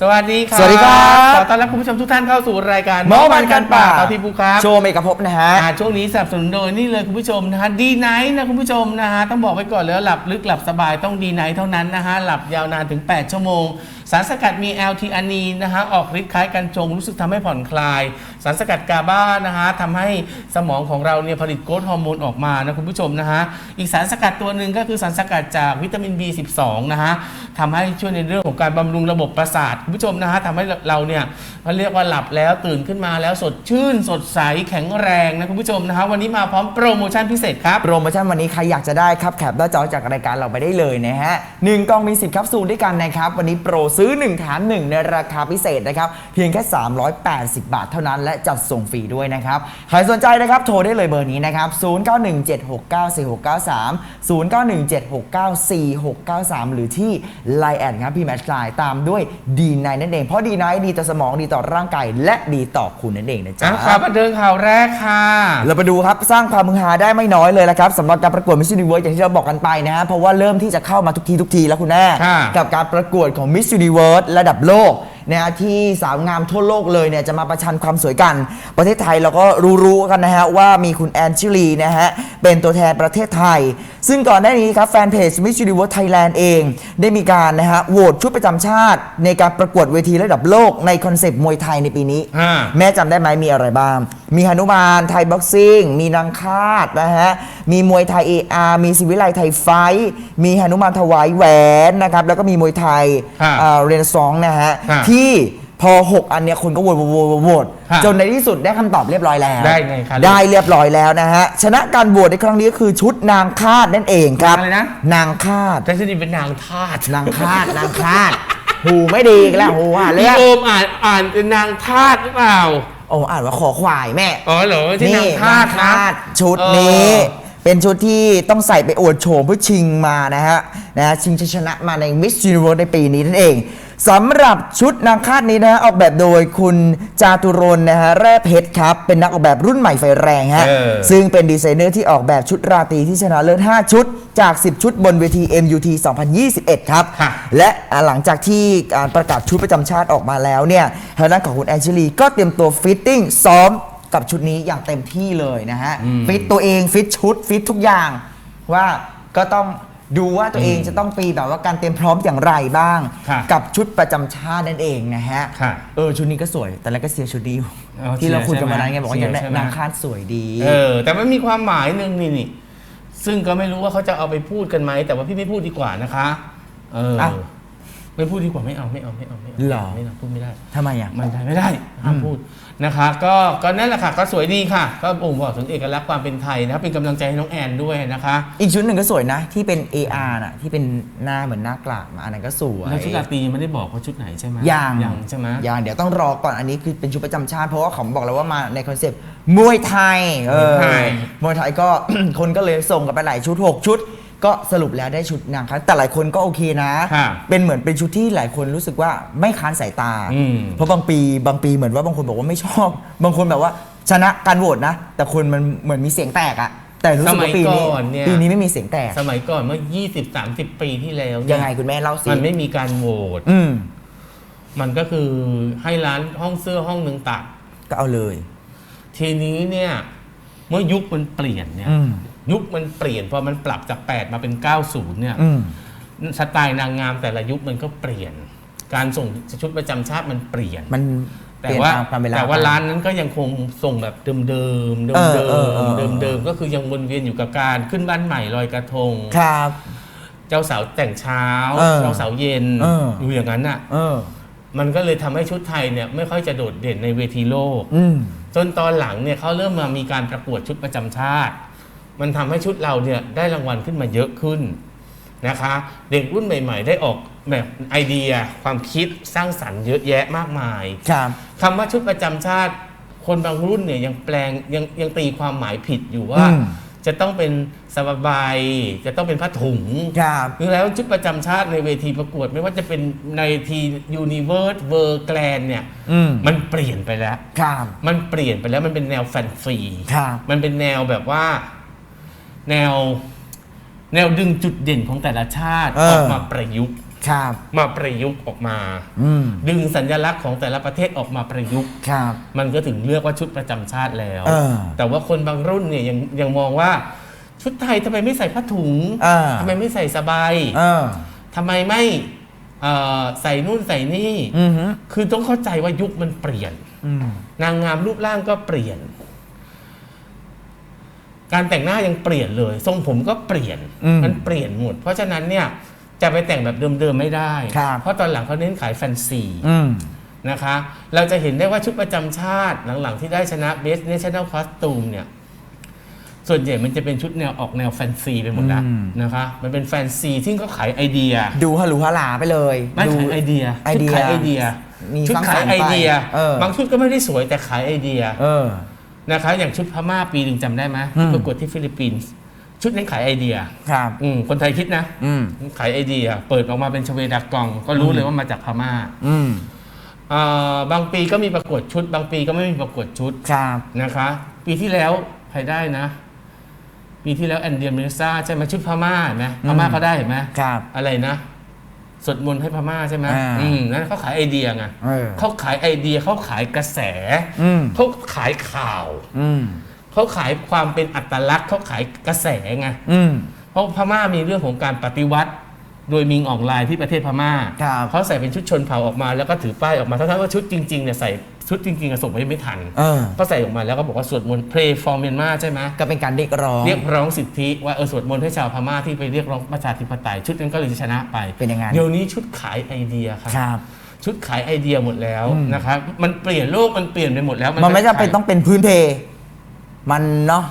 สวัสดีครับ สวัสดีครับ ขอต้อนรับคุณผู้ชมทุกท่านเข้าสู่รายการเมาส์มันกันป่าเอาทีภูครับโชว์เมกะพบนะฮะอ่าช่วงนี้สนับสนุนโดยนี่เลยคุณผู้ชมนะฮะดีไนท์นะคุณผู้ชมนะฮะต้องบอกไว้ก่อนเลยว่าหลับลึกหลับสบายต้องดีไนท์เท่านั้นนะฮะหลับยาวนานถึง 8 ชั่วโมงสารสกัดมี l t อานีนะฮะออกฤทธิ์คล้ายกันจงรู้สึกทำให้ผ่อนคลาย สารสกัดกาบ้านะฮะทำให้สมองของเราเนี่ยผลิตโกรทฮอร์โมนออกมานะคุณผู้ชมนะฮะอีกสารสกัดตัวหนึ่งก็คือสารสกัดจากวิตามิน B12 นะฮะทำให้ช่วยในเรื่องของการบำรุงระบบประสาทคุณผู้ชมนะฮะทำให้เราเนี่ยเขาเรียกว่าหลับแล้วตื่นขึ้นมาแล้วสดชื่น สดใสแข็งแรงนะคุณผู้ชมนะฮะวันนี้มาพร้อมโปรโมชั่นพิเศษครับโปรโมชั่นวันนี้ใครอยากจะได้ครับแคปหน้าจอจากรายการเราไปได้เลยนะฮะหนึ่งกล่องมี10แคปซูลด้วยกันนะครับวันนี้โปรซื้อ 1 แถม 1 ในราคาพิเศษนะครับ เพียงแค่ 380 บาทเท่านั้นและจัดส่งฟรีด้วยนะครับ ใครสนใจนะครับ โทรได้เลยเบอร์นี้นะครับ 0917694693 0917694693 หรือที่ Line แอดครับพี่แมทไลน์ตามด้วยดีไนนั่นเอง เพราะดีไนดีต่อสมองดีต่อร่างกายและดีต่อคุณนั่นเองนะจ๊ะอะข่าวบันเทิงข่าวแรกค่ะ เราไปดูครับสร้างความมือฮาได้ไม่น้อยเลยละครับสำหรับการประกวด Miss Universe อย่างที่เราบอกกันไปนะฮะเพราะว่าเริ่มที่จะเข้ามาทุกทีทุกทีแล้วคุณแม่ค่ะ กับการประกวดของ Miss Universe ระดับโลก นะฮะที่สาวงามทั่วโลกเลยเนี่ยจะมาประชันความสวยกัน ประเทศไทยเราก็รู้ๆกันนะฮะว่ามีคุณแอนชิลีนะฮะเป็นตัวแทนประเทศไทย ซึ่งก่อนหน้านี้ครับแฟนเพจ Miss Universe Thailand เอง ได้มีการนะฮะโหวตชุดประจำชาติ ในการประกวดเวทีระดับโลกในคอนเซปต์มวยไทยในปีนี้ อ่า แม่จำได้ไหมมีอะไรบ้าง มีหนุมานไทยบ็อกซิ่ง มีนางคาดนะฮะ มีมวยไทยเออามีศิวิไลไทยไฟท์มีหนุมานถวายแหวนนะครับ แล้วก็มีมวยไทยฮะเอ่อเรนซองนะฮะฮะที่พอ 6 อันเนี้ยคนก็โหวตโหวตโหวตโหวตฮะจนในที่สุดได้คำตอบเรียบร้อยแล้วได้ไงคะได้เรียบร้อยแล้วนะฮะชนะการโหวตในครั้งนี้ก็คือชุดนางคาดนั่นเองครับอะไรนะ นางคาด แต่ฉันนี่เป็นนางทาสนางคาดนางคาดหูไม่ดีอีกแล้วหูอะพี่เรียกโอมอ่านอ่านเป็นนางทาสหรือเปล่า โอ้อ่านว่าขอควายแม่ อ๋อเหรอที่นางทาสนนะงชุดนี้เป็นชุดที่ต้องใส่ไปอวดโฉมเพื่อชิงมานะฮะนะฮะชิงชัยชนะมาใน Miss Universe ในปีนี้นั่นเอง สำหรับชุดนางคาดนี้นะฮะออกแบบโดยคุณจาตุรนต์นะฮะแร่เพชรครับ เป็นนักออกแบบรุ่นใหม่ไฟแรงฮะเออ ซึ่งเป็นดีไซเนอร์ที่ออกแบบชุดราตรีที่ชนะเลิศ5 ชุด จาก 10 ชุดบนเวที MUT 2021 ครับ ค่ะ และอ่าหลังจากที่การประกาศชุดประจำชาติออกมาแล้วเนี่ยทางด้านของคุณแอนเชลีก็เตรียมตัวฟิตติ้งซ้อมกับชุดนี้อย่างเต็มที่เลยนะฮะฟิตตัวเองฟิตชุดฟิตทุกอย่างว่าก็ต้อง ดูว่าตัวเองจะต้องปีแบบว่าการเตรียมพร้อมอย่างไรบ้าง ค่ะกับชุดประจำชาตินั่นเองนะฮะค่ะเออชุดนี้ก็สวย แต่แล้วก็เสียชุดนี้อยู่อ๋อที่เราคุยกันเสียมาใช่ไหมนั้นไงบอกว่าอยากได้เสียใช่ไหม นางคาดสวยดี เออ แต่มันมีความหมายหนึ่งนี่นี่ซึ่งก็ไม่รู้ว่าเขาจะเอาไปพูดกันไหมแต่ว่าพี่ไม่พูดดีกว่านะคะ เอออ้าวไม่พูดดีกว่าไม่เอาไม่เอาไม่เอาไม่เอาหรอ ไม่เอาพูดไม่ได้ทำไมอะไม่ได้ไม่ได้ห้ามพูด นะคะก็ก็นั่นแหละค่ะก็สวยดีค่ะ ก็บ่งบอกถึงเอกลักษณ์ความเป็นไทยนะครับเป็นกำลังใจให้น้องแอนด้วยนะคะ อีกชุดหนึ่งก็สวยนะ ที่เป็น AR น่ะที่เป็นหน้าเหมือนหน้ากลากมาอันนั้นก็สวย แล้วชุดราตรียังไม่ได้บอกว่าชุดไหนใช่ไหมยัง ยังใช่ไหมยังเดี๋ยวต้องรอก่อนอันนี้คือเป็นชุดประจำชาติเพราะว่าเขาบอกแล้วว่ามาในคอนเซปต์มวยไทยเออมวยไทย มวยไทยก็ คนก็เลยส่งกันไปหลายชุด 6 ชุด ก็สรุปแล้วได้ชุดนางครับแต่หลายคนก็โอเคนะค่ะเป็นเหมือนเป็นชุดที่หลายคนรู้สึกว่าไม่ค้านสายตา อืม เพราะบางปีบางปีเหมือนว่าบางคนบอกว่าไม่ชอบ บางคนแบบว่าชนะการโหวตนะ แต่คนมันเหมือนมีเสียงแตกอะแต่รู้สึกว่าปีนี้สมัยก่อนเนี่ย ปีนี้ไม่มีเสียงแตกสมัยก่อนเมื่อ 20-30 ปีที่แล้วเนี่ยังไงคุณแม่เล่าสิมันไม่มีการโหวตอืมมันก็คือให้ร้านห้องเสื้อห้องหนึ่งตัด ก็เอาเลย ทีนี้เนี่ย เมื่อยุคมันเปลี่ยนเนี่ย อืม ยุคมันเปลี่ยนพอมันปรับจาก 8 มาเป็น 90 เนี่ยอืมสไตล์นางงามแต่ละยุคมันก็เปลี่ยน การส่งชุดประจำชาติมันเปลี่ยนมันแต่ว่าเปลี่ยนตามการเวลาแต่ว่าร้านนั้นก็ยังคงส่งแบบเดิมๆเดิมเดิเอมอเดิเออเออมเดิมเดิมก็คือยังวนเวียนอยู่กับการขึ้นบ้านใหม่ลอยกระทงครับ เจ้าสาวแต่งเช้าเออเจ้าสาวเย็นเอออยู่อย่างนั้นน่ะเออมันก็เลยทำให้ชุดไทยเนี่ยไม่ค่อยจะโดดเด่นในเวทีโลกอืมจนตอนหลังเนี่ยเขาเริ่มมามีการประกวดชุดประจำชาติ มันทำให้ชุดเราเนี่ยได้รางวัลขึ้นมาเยอะขึ้นนะคะ เด็กรุ่นใหม่ ๆ ได้ออกแบบไอเดียความคิดสร้างสรรค์เยอะแยะมากมายครับคำว่าชุดประจำชาติ คนบางรุ่นเนี่ยยังแปลงยังยังตีความหมายผิดอยู่ว่าอืมจะต้องเป็นสบาย จะต้องเป็นผ้าถุงครับคือแล้วชุดประจำชาติในเวทีประกวด ไม่ว่าจะเป็นในทียูนิเวิร์สเวอร์แกลนเนี่ยอืมมันเปลี่ยนไปแล้วครับมันเปลี่ยนไปแล้วมันเป็นแนวแฟนซีครับมันเป็นแนวแบบว่า แนว แนวดึงจุดเด่นของแต่ละชาติเออ ออกมาประยุกต์ครับ มาประยุกต์ออกมา อืม ดึงสัญลักษณ์ของแต่ละประเทศออกมาประยุกต์ ครับ มันก็ถึงเรียกว่าชุดประจำชาติแล้ว เออแต่ว่าคนบางรุ่นเนี่ยยังยังมองว่า ชุดไทยทำไมไม่ใส่ผ้าถุงเออ ทำไมไม่ใส่สบายเออ ทำไมไม่เอ่อใส่นู่นใส่นี่ อือฮึคือต้องเข้าใจว่ายุคมันเปลี่ยน อืม นางงามรูปร่างก็เปลี่ยน การแต่งหน้ายังเปลี่ยนเลย ทรงผมก็เปลี่ยนอืมมันเปลี่ยนหมด เพราะฉะนั้นเนี่ยจะไปแต่งแบบเดิมๆไม่ได้ ครับ เพราะตอนหลังเขาเน้นขายแฟนซีอืม นะคะ เราจะเห็นได้ว่าชุดประจำชาติหลังๆที่ได้ชนะ Best National Costume เนี่ยส่วนใหญ่มันจะเป็นชุดแนวออกแนวแฟนซีไปหมดแล้วอืม นะคะ มันเป็นแฟนซีที่เขาขายไอเดีย ดูฮารุฮาลาไปเลยไม่ดู ขายไอเดียไอเดียชุขายไอเดียมีชุดสร้างขาสรยรค์ไอเดีย ไปเออ บางชุดก็ไม่ได้สวยแต่ขายไอเดีย เออ นะคะอย่างชุดพม่าปีหนึ่งจำได้ไหมอืม ประกวดที่ฟิลิปปินส์ชุดนั้นขายไอเดียครับ อืมคนไทยคิดนะ อืม ขายไอเดีย เปิดออกมาเป็นชเวดากองก็รู้เลยว่ามาจากพม่าอืมอ่าบางปีก็มีประกวดชุด บางปีก็ไม่มีประกวดชุดครับ นะคะ ปีที่แล้วใครได้นะ ปีที่แล้วแอนเดียเมซ่าใช่ไหมชุดพม่าเห็นไหมพม่าเขาได้เห็นไหมครับ อะไรนะ สวดมนต์ให้พม่าใช่ไหมอ่าอืมนั่นเขาขายไอเดียไงเออ เขาขายไอเดียเขาขายกระแสอืมเขาขายข่าวอืมเขาขายความเป็นอัตลักษณ์เขาขายกระแสไงอืม เพราะพม่ามีเรื่องของการปฏิวัติ โดยมิงอองไลน์ที่ประเทศพม่าครับ เขาใส่เป็นชุดชนเผ่าออกมาแล้วก็ถือป้ายออกมาทั้งๆว่าชุดจริงๆเนี่ยใส่ ชุดจริงๆอะส่งไปไม่ทันเออ ก็ใส่ออกมาแล้วก็บอกว่าสวดมนต์ pray for Myanmar ใช่ไหมก็เป็นการเรียกร้อง เรียกร้องสิทธิว่าเออสวดมนต์ให้ชาวพม่าที่ไปเรียกร้องประชาธิปไตยชุดนั้นก็เลยชนะไปเป็นอย่างนั้น เดี๋ยวนี้ชุดขายไอเดียครับ ครับ ชุดขายไอเดียหมดแล้วนะครับมันเปลี่ยนโลกมันเปลี่ยนไปหมดแล้วมันไม่จำเป็นขายต้องเป็นพื้นเพ มันเนาะ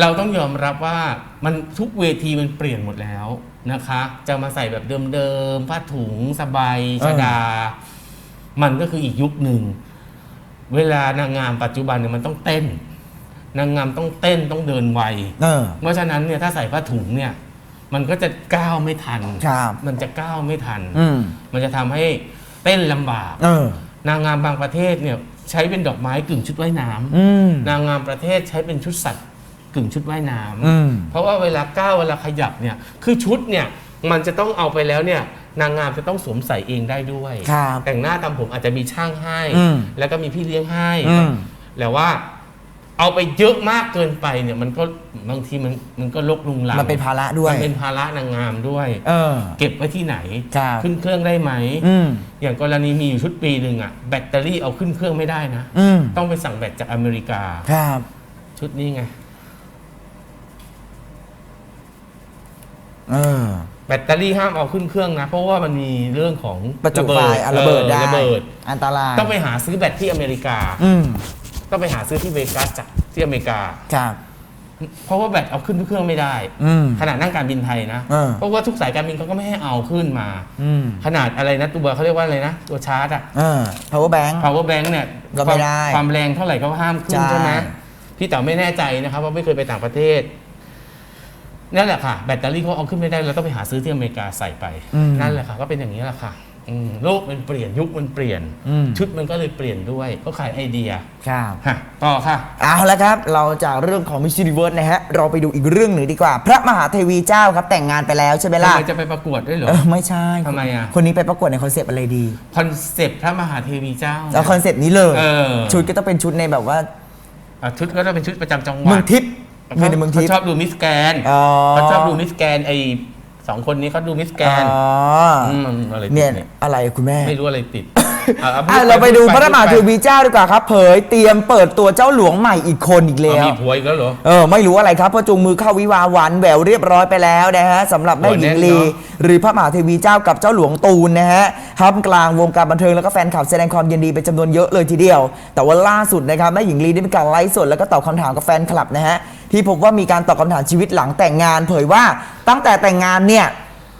เราต้องยอมรับว่ามันทุกเวทีมันเปลี่ยนหมดแล้วนะคะ จะมาใส่แบบเดิมๆผ้าถุงสบายชดา มันก็คืออีกยุคหนึ่ง เวลานางงามปัจจุบันเนี่ยมันต้องเต้น นางงามต้องเต้นต้องเดินไวเออ เพราะฉะนั้นเนี่ยถ้าใส่ผ้าถุงเนี่ย มันก็จะก้าวไม่ทันครับมันจะก้าวไม่ทันอืม มันจะทำให้เต้นลำบาก เออ นางงามบางประเทศเนี่ยใช้เป็นดอกไม้กึ่งชุดว่ายน้ำ อืม นางงามประเทศใช้เป็นชุดสัตว์กึ่งชุดว่ายน้ำอืมเพราะว่าเวลาก้าวเวลาขยับเนี่ย คือชุดเนี่ยมันจะต้องเอาไปแล้วเนี่ย นางงามจะต้องสวมใส่เองได้ด้วย ครับแต่งหน้าทำผมอาจจะมีช่างให้ อืมแล้วก็มีพี่เลี้ยงให้ อืมแต่ว่า เอาไปเยอะมากเกินไปเนี่ยมันก็บางทีมันมันก็ลกลุงลังมันเป็นภาระด้วย มันเป็นภาระนางงามด้วย เออ เก็บไว้ที่ไหน ครับ ขึ้นเครื่องได้ไหม อืม อย่างกรณีมีอยู่ชุดปีหนึ่งอะแบตเตอรี่เอาขึ้นเครื่องไม่ได้นะ อืม ต้องไปสั่งแบตจากอเมริกา ครับ ชุดนี้ไง เออ แบตเตอรี่ห้ามเอาขึ้นเครื่องนะ เพราะว่ามันมีเรื่องของประจุไฟอะระเบิดได้ ออระเบิด อันตรายต้องไปหาซื้อแบตที่อเมริกา อืมต้องไปหาซื้อที่เวกัสจากที่อเมริกา ครับ เพราะว่าแบตเอาขึ้นเครื่องไม่ได้ อืม ขนาดนั่งการบินไทยนะ เออ เพราะว่าทุกสายการบินเขาก็ไม่ให้เอาขึ้นมา อืมขนาดอะไรนะตัวเขาเรียกว่าอะไรนะ ตัวชาร์จอะ เออ power bank power bank เนี่ยก็ไม่ได้ความความแรงเท่าไหร่ก็ห้ามขึ้นใช่ ใช่ไหมพี่เต๋อไม่แน่ใจนะครับว่าไม่เคยไปต่างประเทศ นั่นแหละค่ะ แบตเตอรี่เขาเอาขึ้นไม่ได้เราต้องไปหาซื้อที่อเมริกาใส่ไป อืม นั่นแหละค่ะ ก็เป็นอย่างนี้แหละค่ะอืมโลกมันเปลี่ยนยุคมันเปลี่ยน อืมชุดมันก็เลยเปลี่ยนด้วยเขาขายไอเดียครับ ฮะต่อค่ะ เอาละครับ เราจากเรื่องของ Miss Universe นะฮะ เราไปดูอีกเรื่องหนึ่งดีกว่า พระมหาเทวีเจ้าครับแต่งงานไปแล้วใช่ไหมทำล่ะไมจะไปประกวดด้วยเหรอ เออไม่ใช่ทำไมอะ คนนี้ไปประกวดในคอนเซปต์อะไรดีคอนเซปต์พระมหาเทวีเจ้า เอาคอนเซปต์นี้เลย เออ ชุดก็ต้องเป็นชุดในแบบว่าอะชุดก็ต้องเป็นชุดประจำจังหวัเมือดงทิพย์ เมืองในเมืองทิพเขาย์ชอบดูมิสแกนอ๋อเขาชอบดูมิสแกนไอสองคนนี้เขาดูมิสแกนอ๋ออมอะไรติดเนี่ยเนี่ยอะไรคุณแม่ ไม่รู้อะไรติดอะออะเราไปดูพระมหาเทวีเจ้าดีกว่าครับ เผยเตรียมเปิดตัวเจ้าหลวงใหม่อีกคนอีกเอาแล้วมีผัวอีกแล้วเหรอ เออไม่รู้อะไรครับเพราะจูงมือเข้าวิวาห์หวานแหววเรียบร้อยไปแล้วนะฮะสำหรับแม่หญิงลี โอ้แน่นเนอะหรือพระมหาเทวีเจ้ากับเจ้าหลวงตูนนะฮะท่ามกลางวงการบันเทิงแล้วก็แฟนคลับแสดงความยินดีเป็นจำนวนเยอะเลยทีเดียว แต่ว่าล่าสุดนะครับแม่หญิงลีได้มีการไลฟ์สดแล้วก็ตอบคำถามกับแฟนคลับนะฮะ ที่พบว่ามีการตอบคำถามชีวิตหลังแต่งงาน เผยว่าตั้งแต่แต่งงานเนี่ย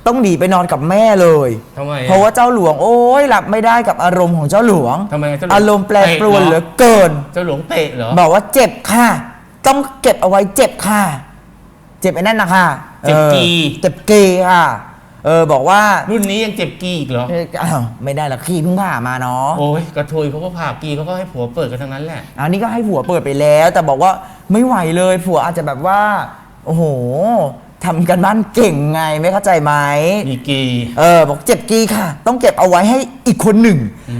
ต้องหนีไปนอนกับแม่เลย ทำไมอะเพราะว่าเจ้าหลวงโอ้ยหลับไม่ได้กับอารมณ์ของเจ้าหลวงทำไมเจ้าหลวงอารมณ์แปรปรวนเหลือเกิน เจ้าหลวงเตะเหรอ บอกว่าเจ็บค่ะ ต้องเก็บเอาไว้เจ็บค่ะ เจ็บไอ้นั่นนะค่ะเจ็บกี ออเจ็บกีค่ะ เออบอกว่ารุ่นนี้ยังเจ็บกีอีกเหรอ เอ้ยอ้าวไม่ได้ละขี้เพิ่งผ่ามาเนาะโอ้ยกระเทยเขาก็ผ่ากีเขาก็ให้ผัวเปิดกันทั้งนั้นแหละ อันนี้ก็ให้ผัวเปิดไปแล้ว แต่บอกว่าไม่ไหวเลยผัวอาจจะแบบว่า โอ้โห ทำกันบ้านเก่งไงไม่เข้าใจไหม มีกี เออบอกเจ็บกีค่ะ ต้องเก็บเอาไว้ให้อีกคนหนึ่ง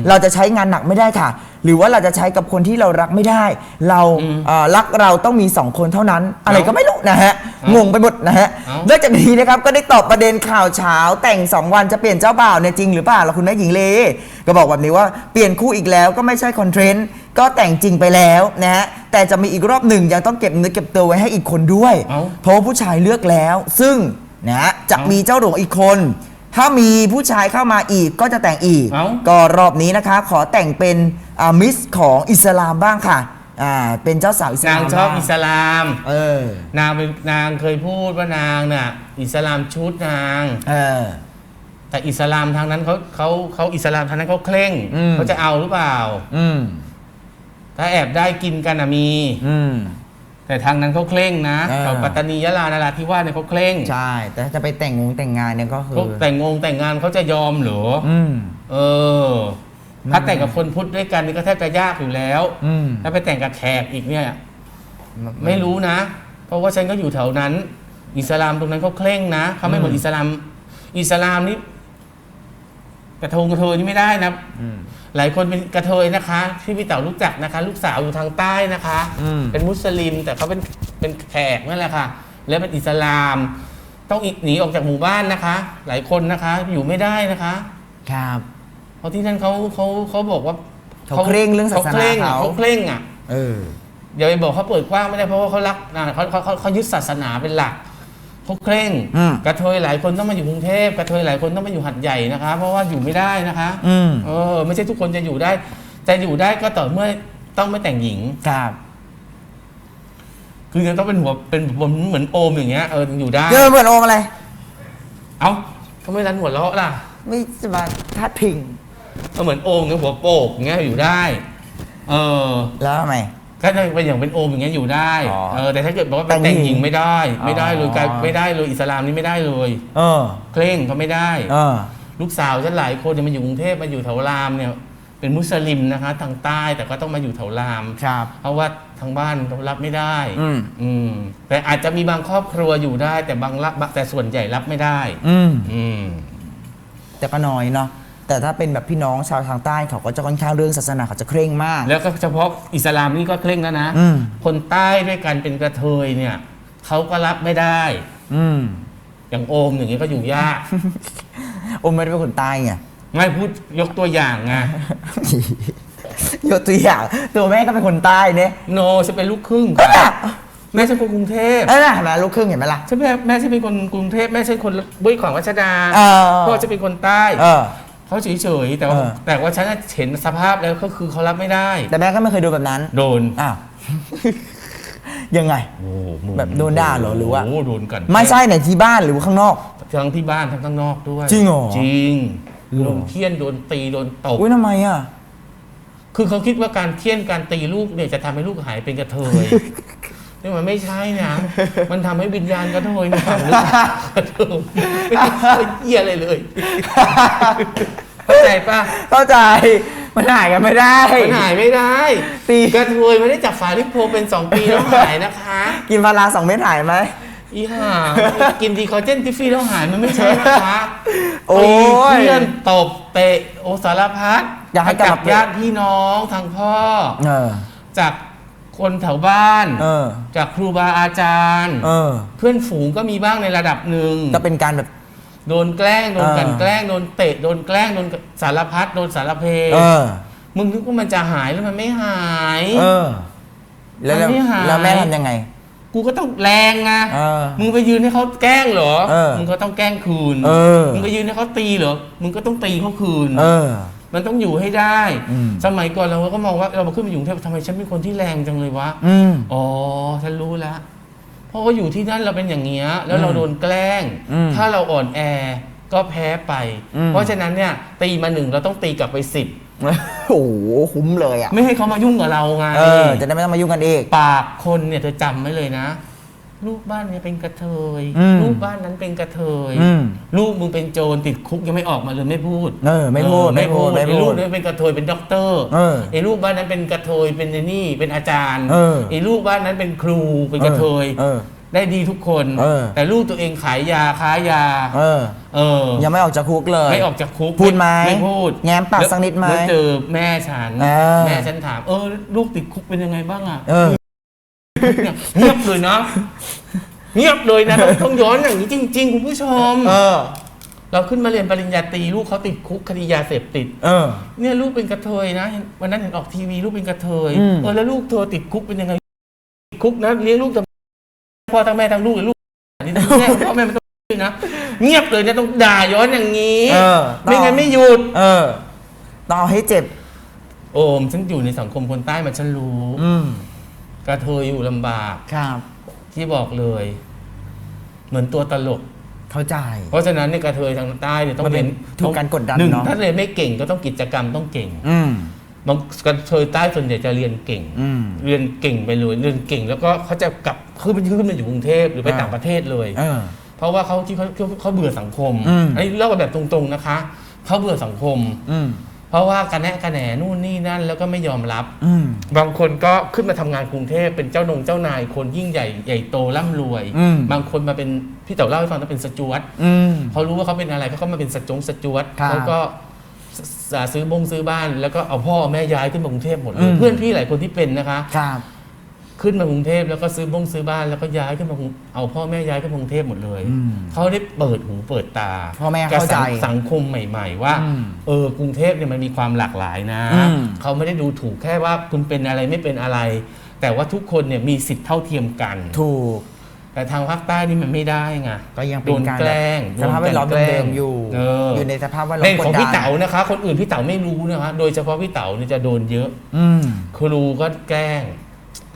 เราจะใช้งานหนักไม่ได้ค่ะ หรือว่าเราจะใช้กับคนที่เรารักไม่ได้ เราเอ่อรักเราต้องมีสองคนเท่านั้น อะไรก็ไม่รู้นะฮะงงไปหมดนะฮะเอ้านอกจากนี้นะครับก็ได้ตอบประเด็นข่าวเช้าแต่ง2วันจะเปลี่ยนเจ้าบ่าวเนี่ยจริงหรือเปล่าล่ะคุณแม่หญิงเลก็บอกแบบนี้ว่าเปลี่ยนคู่อีกแล้วก็ไม่ใช่คอนเทนต์ก็แต่งจริงไปแล้วนะฮะ แต่จะมีอีกรอบหนึ่งยังต้องเก็บเนื้อเก็บตัวไว้ให้อีกคนด้วย เอ้า เพราะว่าผู้ชายเลือกแล้ว ซึ่งนะฮะจะเอ้ามีมีเจ้าหลวงอีกคน ถ้ามีผู้ชายเข้ามาอีกก็จะแต่งอีก เอ้า ก็รอบนี้นะคะ ขอแต่งเป็นอ่ามิสของอิสลามบ้างค่ะอ่าเป็นเจ้าสาวอิสนาลางมชอบบ้างอิสลาม เออ นางเป็นนางเคยพูดว่านางน่ะอิสลามชุดนาง เออ แต่อิสลามทางนั้นเขาเขาเขาอิสลามทางนั้นเขาเคร่งอืม เขาจะเอาหรือเปล่า อืม ถ้าแอบได้กินกันนะมี อืม แต่ทางนั้นเขาเคร่งนะอ่าแถวปัตตานียะลานราธิวาสเนี่ยเขาเคร่งใช่ แต่ถ้าจะไปแต่งงงแต่งงานเนี่ยก็คือพวกแต่งงงแต่งงานเขาจะยอมเหรออืม เออถ้าแต่งกับคนพุทธด้วยกันนี่ก็แทบจะยากอยู่แล้ว อืมถ้าไปแต่งกับแขกอีกเนี่ย ไม่รู้นะ เพราะว่าฉันก็อยู่แถวนั้น อิสลามตรงนั้นเขาเคร่งนะเขาไม่เหมือนอิสลาม อิสลามนี่กระทงกระเทยนี่ไม่ได้นะ อืม หลายคนเป็นกระเทยนะคะ ที่พี่เต๋ารู้จักนะคะ ลูกสาวอยู่ทางใต้นะคะ อืม เป็นมุสลิมแต่เขาเป็นเป็นแขกนั่นแหละค่ะ แล้วเป็นอิสลาม ต้องหนีออกจากหมู่บ้านนะคะ หลายคนนะคะอยู่ไม่ได้นะคะ ครับ เพราะที่นั่นเขาเขาเขาบอกว่าเขาเคร่งเรื่องศาสนาเขาเคร่งอะเขา เขาเคร่งอะ เออ อย่าไปบอกเขาเปิดกว้างไม่ได้เพราะว่าเขารักนะเขาเขาเขาเขายึดศาสนาเป็นหลัก เขาเคร่งอืม กระเทยหลายคนต้องมาอยู่กรุงเทพกระเทยหลายคนต้องมาอยู่หัดใหญ่นะคะ เพราะว่าอยู่ไม่ได้นะคะอืมเออไม่ใช่ทุกคนจะอยู่ได้ จะอยู่ได้ก็ต่อเมื่อต้องไม่แต่งหญิง ครับคือยังต้องเป็นหัวเป็นเหมือนโอมอย่างเงี้ยเออถึงอยู่ได้เจอเหมือนโอมอะไร เอ้าทำไมรันหัวเราะล่ะไม่จะมาทัดพิงก็เหมือนโอมเงี้ยหัวโปกเงี้ยอยู่ได้ เออ แล้วทำไม ก็จะเป็นอย่างเป็นโอมอย่างเงี้ยอยู่ได้อ๋อเออแต่ถ้าเกิดบอกว่าแต่เป็นงหญิงแต่งหญิงไม่ได้ ไม่ได้เลยอ๋อการไม่ได้เลยอิสลามนี่ไม่ได้เลย เออเคร่งเขาไม่ได้ เออ ลูกสาวฉันหลายคนเนี่ยมาอยู่กรุงเทพมาอยู่แถวรามเนี่ยเป็นมุสลิมนะคะทางใต้แต่ก็ต้องมาอยู่แถวราม ครับ เพราะว่าทางบ้านเขารับไม่ได้อืม อืมแต่อาจจะมีบางครอบครัวอยู่ได้ แต่บางรับแต่ส่วนใหญ่รับไม่ได้ อืม อืม แต่ก็น้อยเนาะ แต่ถ้าเป็นแบบพี่น้องชาวทางใต้เขาก็จะค่อนข้างเรื่องศาสนาเขาจะเคร่งมาก แล้วก็เฉพาะอิสลามนี่ก็เคร่งแล้วนะ อืม คนใต้ด้วยกันเป็นกระเทยเนี่ยเขาก็รับไม่ได้ อืมอย่างโอมอย่างนี้ก็อยู่ยาก โอมไม่ได้เป็นคนใต้ไง ไม่พูดยกตัวอย่างไง ยกตัวอย่างตัวแม่ก็เป็นคนใต้เนี่ย โนจะเป็นลูกครึ่งก็น่ะ แม่ฉันคนกรุงเทพเอ้ยน่ะเห็นไหมลูกครึ่งเห็นไหมล่ะ ฉันแม่แม่ฉันเป็นคนกรุงเทพแม่ฉันคนบุ้ยของวัชดาเออพ่อจะเป็นคนใต้ เออ เขาเฉยๆแต่ว่าเออ แต่ว่าฉันเห็นสภาพแล้วก็คือเขารับไม่ได้ แต่แม่ก็ไม่เคยโดนแบบนั้น โดนอ้าว ยังไง โอ้โหแบบโดนด่าเหรอหรือว่า โอ้โโดนกันไม่ใช่ไหนที่บ้านหรือว่าข้างนอก ทั้งที่บ้านทั้งข้างนอกด้วยจริงเหรอ จริงเหรอโดนเคี่ยนโดนตีโดนตบ อุ้ยทำไมอะ คือเขาคิดว่าการเคี่ยนการตีลูกเนี่ยจะทำให้ลูกหายเป็นกระเทย นี่มันไม่ใช่นะ มันทำให้วิญญาณกระเทยเนี่ยฝังลึกกระเทยไม่เคยเยี่ยอะไรเลย เข้าใจปะเข้าใจมันหายกันไม่ได้มันหายไม่ได้ตีกระเทยไม่ได้จับฝาลิโพเป็นสองปีแล้วหายนะคะ กินพาราสองเม็ดหายไหมอีห่ากินดีคอลเจนทิฟฟี่แล้วหายมันไม่ใช่นะคะโอ้ยตีเพื่อนตบเตะโอสารพัดอยากให้กลับญาติพี่น้องทางพ่อเออจาก คนแถวบ้าน เออ จากครูบาอาจารย์ เออ เพื่อนฝูงก็มีบ้างในระดับหนึ่ง ก็เป็นการแบบ โดนแกล้ง โดนเออกลันแกล้ง โดนเตะ โดนแกล้ง โดนสารพัด โดนสารเพ เออ มึงนึกว่ามันจะหายแล้วมันไม่หาย เออแล้วมันไม่หาย แล้วแม่ทำยังไง กูก็ต้องแรงไงเออมึงไปยืนให้เขาแกล้งเหรอ เออมึงก็ต้องแกล้งคืน เออ มึงไปยืนให้เขาตีเหรอ มึงก็ต้องตีเขาคืน เออ มันต้องอยู่ให้ได้ อืม สมัยก่อนเราก็มองว่าเรามาขึ้นมาอยู่กรุงเทพทำไมฉันเป็นคนที่แรงจังเลยวะ อืม อ๋อ ฉันรู้แล้ว เพราะว่าอยู่ที่นั่นเราเป็นอย่างเงี้ย แล้วเราโดนแกล้ง อืมถ้าเราอ่อนแอก็แพ้ไป อืม เพราะฉะนั้นเนี่ย ตีมาหนึ่งเราต้องตีกลับไปสิบโอ้โหคุ้มเลยอะ ไม่ให้เขามายุ่งกับเราไงเออ จะได้ไม่ต้องมายุ่งกันอีก ปากคนเนี่ยเธอจำไว้เลยนะ ลูกบ้านเนี่ยเป็นกระเทยอืมลูกบ้านนั้นเป็นกระเทยอืมลูกมึงเป็นโจรติดคุกยังไม่ออกมาเลยไม่พูดเออไม่พูดเออไม่พูดไม่พูดไอ้ลูกเนี่ยเป็นกระเทยเป็นด็อกเตอร์เออไอ้ลูกบ้านนั้นเป็นกระเทยเป็นไอ้นี่เป็นอาจารย์เออ ไอ้ลูกบ้านนั้นเป็นครูเป็นกระเทยเออ ได้ดีทุกคน เออ แต่ลูกตัวเองขายยาค้ายา เออ เออ ยังไม่ออกจากคุกเลย ไม่ออกจากคุกพูดไหมไม่พูดแง้มปากสักนิดไหมแล้วเจอแม่ฉันเออแม่ฉันถาม เออ ลูกติดคุกเป็นยังไงบ้างอะ เออ เนี่ยเงียบเลยนะ เงียบเลยนะต้องต้องย้อนอย่างนี้จริง ๆ คุณผู้ชม เออ เราขึ้นมาเรียนปริญญาตรีลูกเขาติดคุกคดียาเสพติด เออ เนี่ยลูกเป็นกระเทยนะเห็นวันนั้นเห็นออกทีวีลูกเป็นกระเทยอืม เออแล้วลูกเธอติดคุกเป็นยังไงติดคุกนะเลี้ยงลูกแต่พ่อทั้งแม่ทั้งลูกเลยลูกนี่ต้องแม่พ่อแม่ไม่ต้องนะเงียบเลยนะต้องด่าย้อนอย่างนี้เออ ไม่งั้นไม่หยุด เออต้องเอาให้เจ็บ โอมฉันอยู่ในสังคมคนใต้มาฉันรู้ อืม กระเทยอยู่ลำบาก ครับ ที่บอกเลย เหมือนตัวตลก เข้าใจ เพราะฉะนั้นในยกระเทยทางใต้เนี่ยต้องมันเป็เรียนนถูกการกดดันหนึ่งเนอะ ถ้าเรียนไม่เก่งก็ต้องกิจกรรมต้องเก่งอืม บางกระเทยใต้ส่วนใหญ่จะเรียนเก่ง อืม เรียนเก่งไปเลยเรียนเก่ง แล้วก็เขาจะกลับขึ้นไปขึ้นมาอยู่กรุงเทพหรือไปอ่า ต่างประเทศเลย เออ เพราะว่าเขาที่เขาเขาเขาเบื่อสังคมอืม นนี้เล่ากันแบบตรงๆนะคะ เขาเบื่อสังคม อืม เพราะว่ากันแนะกันแหนนู่นนี่นั่นแล้วก็ไม่ยอมรับ อืมบางคนก็ขึ้นมาทำงานกรุงเทพเป็นเจ้านงเจ้านายคนยิ่งใหญ่ใหญ่โตร่ำรวย อืมบางคนมาเป็นพี่เต๋อเล่าให้ฟังว่าเป็นสจวตอืม เขารู้ว่าเขาเป็นอะไรเขาก็มาเป็นสจงสจวตครับ เขาก็สสซื้อบงซื้อบ้าน แล้วก็เอาพ่อเอาแม่ย้ายขึ้นมากรุงเทพหมดเลอืยมเพื่อนพี่หลายคนที่เป็นนะคะ ครับ ขึ้นมากรุงเทพแล้วก็ซื้อบงซื้อบ้านแล้วก็ย้ายขึ้นมากรุงเอาพ่อแม่ย้ายขึ้นมากรุงเทพหมดเลย อืมเขาได้เปิดหูเปิดตาพ่อแม่เข้าใจกับสังสังคมใหม่ ๆ ว่า อืมเออกรุงเทพเนี่ยมันมีความหลากหลายนะ อืม เขาไม่ได้ดูถูกแค่ว่าคุณเป็นอะไรไม่เป็นอะไร แต่ว่าทุกคนเนี่ยมีสิทธิ์เท่าเทียมกัน ถูก แต่ทางภาคใต้นี่มันไม่ได้ไงก็ยังเป็โดนนการแกล้งสภาพแวดล้อมโดนกนแกเดิล้มๆอยู่เอออยู่ในสภาพแวดล้อในมกของดพี่ดัเต๋านนะคะ คนอื่นพี่เต๋าไม่รู้นะคะโดยเฉพาะพี่เต๋าเนี่ยจะโดนเยอะ อืม ครูก็แกล้ง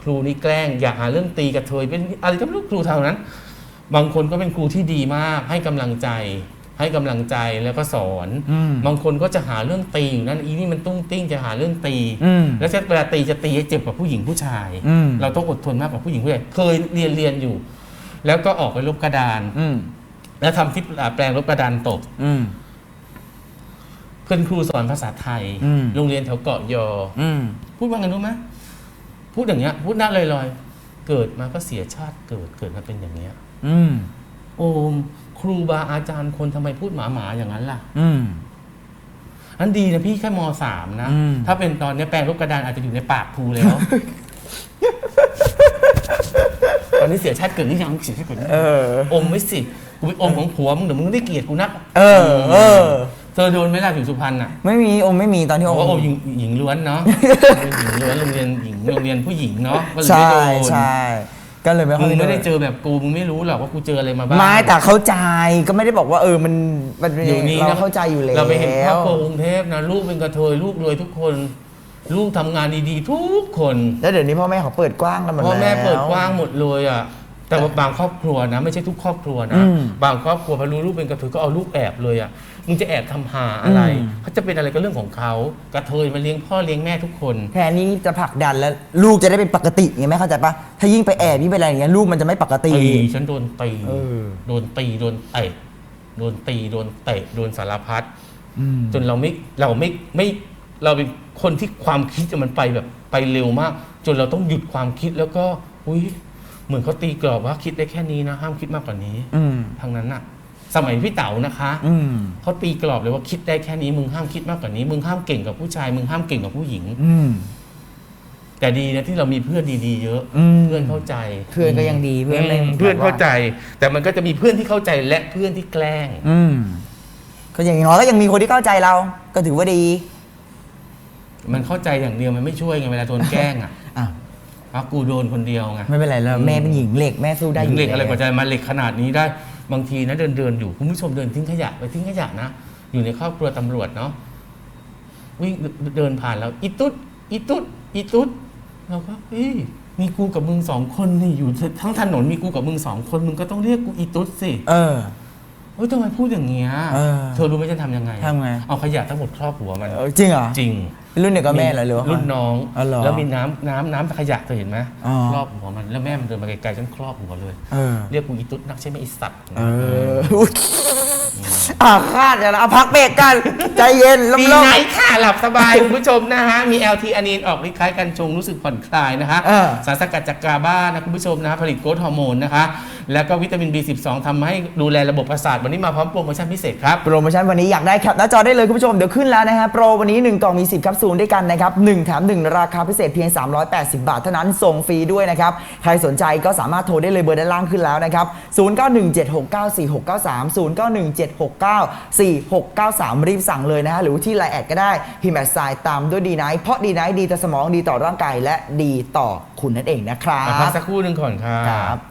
ครูนี่แกล้งอย่าหาเรื่องตีกระเทยเป็นอะไรก็ไม่รู้ครูเท่านั้น บางคนก็เป็นครูที่ดีมาก ให้กำลังใจ ให้กำลังใจแล้วก็สอนอืมบางคนก็จะหาเรื่องตีอยู่นั่นอีนี่มันตุ้งติ้งจะหาเรื่องตีอืมแล้วเวลาตีจะตีให้เจ็บกว่าผู้หญิงผู้ชายอืมเราต้องอดทนมากกว่าผู้หญิงผู้ชายเคยเรียนเรียนอยู่ แล้วก็ออกไปลบกระดานอืมแล้วทำที่แปลงลบกระดานตกอืมเพื่อนครูสอนภาษาไทยอืมโรงเรียนแถวเกาะยออืมพูดว่าไงรู้ไหม พูดอย่างเงี้ย พูดหน้าลอยๆ เกิดมาก็เสียชาติเกิดเกิดมาเป็นอย่างเงี้ย อืมโอมครูบาอาจารย์คนทำไมพูดหมาหมาๆอย่างนั้นล่ะ อืมอันดีนะพี่แค่มสามนะอืมถ้าเป็นตอนเนี้ยแปลงลบกระดานอาจจะอยู่ในปากครูแล้ว ตอนนี้เสียชาติเกิดนี่ยังเสียชาติเกิดนี่เอออมไว้สิกูไปอมของผัวมึงเดี๋ยวมึงได้เกลียดกูนัก เออ เออเธอโดนไหมล่ะถึงสุพรรณอะไม่มีอมไม่มีตอนที่เพอราะว่าโอมมหญิงหญิงล้วนเนาะเป็นหญิงล้วนโรงเรียนหญิงโรงเรียนผู้หญิงเนาะก็เลยใช่ไม่โดนใช่ก็เลยไม่ค่มึอยงไม่ได้โนเจอแบบกูมึงไม่รู้หรอกว่ากูเจออะไรมาบ้างไม่แต่เข้าใจก็ไม่ได้บอกว่าเออมันมันอยู่นี่เรานะเข้าใจอยู่แล้ว เราไปเห็นครอบครัวกรุงเทพนะลูกเป็นกระเทยลูกรวยทุกคน ลูกทำงานดีๆ ทุกคนแล้วเดี๋ยวนี้พ่อแม่เขาเปิดกว้างกันหมดพ่อแล้วแม่เปิดกว้างหมดเลยอะ แต่ว่าบางครอบครัวนะ ไม่ใช่ทุกครอบครัวนะ อืมบางครอบครัวพอรู้ลูกเป็นกระเทยก็เอาลูกแอบเลยอะมึงจะแอบทำหาอะไรอืม เขาจะเป็นอะไรก็เรื่องของเขากระเทยมาเลี้ยงพ่อเลี้ยงแม่ทุกคน แทนนี้จะผลักดันแล้ว ลูกจะได้เป็นปกติไงไหมเข้าใจปะถ้ายิ่งไปแอบยิ่งไปอะไรอย่างเงี้ยลูกมันจะไม่ปกติ ตีฉันโดนตีเออ โดนตีโดนเตะโดนตีโดนเตะโดนสารพัดอืมจนเราไม่เราไม่ไม่เราเป็นคนที่ความคิดมันไปแบบไปเร็วมาก จนเราต้องหยุดความคิดแล้วก็อุ้ย เหมือนเขาตีกรอบว่าคิดได้แค่นี้นะ ห้ามคิดมากกว่านี้อืมทางนั้นน่ะ สมัยพี่เต๋านะคะอืมเขาตีกรอบเลยว่าคิดได้แค่นี้มึงห้ามคิดมากกว่านี้มึงห้ามเก่งกับผู้ชายมึงห้ามเก่งกับผู้หญิง อืม แต่ดีนะที่เรามีเพื่อนดีๆเยอะอืม เพื่อนเข้าใจเพื่อนก็ยังดีเพื่อนไม่มเพื่อนเข้าใจ แต่มันก็จะมีเพื่อนที่เข้าใจและเพื่อนที่แกล้ง อืม ก็อย่างน้อยก็ยังมีคนที่เข้าใจเรา ก็ถือว่าดีมันเข้าใจอย่างเดียวมันไม่ช่วยไงเวลาโดนแกล้งอะ อะ เพราะกูโดนคนเดียวไงไม่เป็นไรแล้วแม่เป็นหญิงเหล็กแม่สู้ได้อยู่เหล็กอะไรแล้วกว่าจะมาเหล็กขนาดนี้ได้บางทีนะเดินเดินๆอยู่คุณผู้ชมเดินทิ้งขยะไปทิ้งขยะนะ อยู่ในครอบครัวตำรวจเนาะวิ่งเดินผ่านแล้วอีตุ๊ดอีตุ๊ดอีตุ๊ดเราก็เฮ้ยมีกูกับมึงสองคนนี่อยู่ทั้งถนนมีกูกับมึงสองคนมึงก็ต้องเรียกกูอีตุ๊ดสิ เออ เฮ้ยทำไมพูดอย่างเงี้ยเออเธอรู้ไหมฉันทำยังไงทำไง เอาขยะทั้งหมดครอบหัวมัน เออจริงเหรอ จริง รุ่นเดียวกับแม่เหรอหรือว่ารุ่นน้องอ๋อเหรอแล้วมีน้ำน้ำน้ำขยะเธอเห็นไหมอ๋อ ครอบหัวมันแล้วแม่มันเดินมาไกลๆฉันครอบหัวเลย เออ เรียกกูอีตุ๊ดนักใช่ไหมไอสัตว์เอออุ๊ยอ่าคาดอย่างนะเอาพักเบรกกัน ใจเย็นดีล่มไนท์ค่ะหลับสบาย คุณผู้ชมนะฮะ มี LT อานีนออกฤทธิ์คล้ายกันชงรู้สึกผ่อนคลายนะฮะเออ สารสกัดจากกาบ้านะคุณผู้ชมนะฮะผลิตโกรทฮอร์โมนนะคะ แล้วก็วิตามิน B12 ทำให้ดูแลระบบประสาท วันนี้มาพร้อมโปรโมชั่นพิเศษครับ โปรโมชั่นวันนี้อยากได้แคปหน้าจอได้เลยคุณผู้ชม เดี๋ยวขึ้นแล้วนะฮะโปรวันนี้ 1 กล่องมี 10แคปซูลด้วยกันนะครับ1แถม 1 ราคาพิเศษเพียง 380 บาท เท่านั้นส่งฟรีด้วยนะครับ ใครสนใจก็สามารถโทรได้เลยเบอร์ด้านล่างขึ้นแล้วนะครับ0917694693 0917694693 รีบสั่งเลยนะฮะหรือว่าที่ไลน์แอดก็ได้พิมพ์แอดไซน์ตามด้วยดีไนท์เพราะดีไนท์ดีต่อสมองดีต่อร่างกายและดีต่อคุณนั่นเองนะครับพักสักครู่หนึ่งก่อนครัครับบ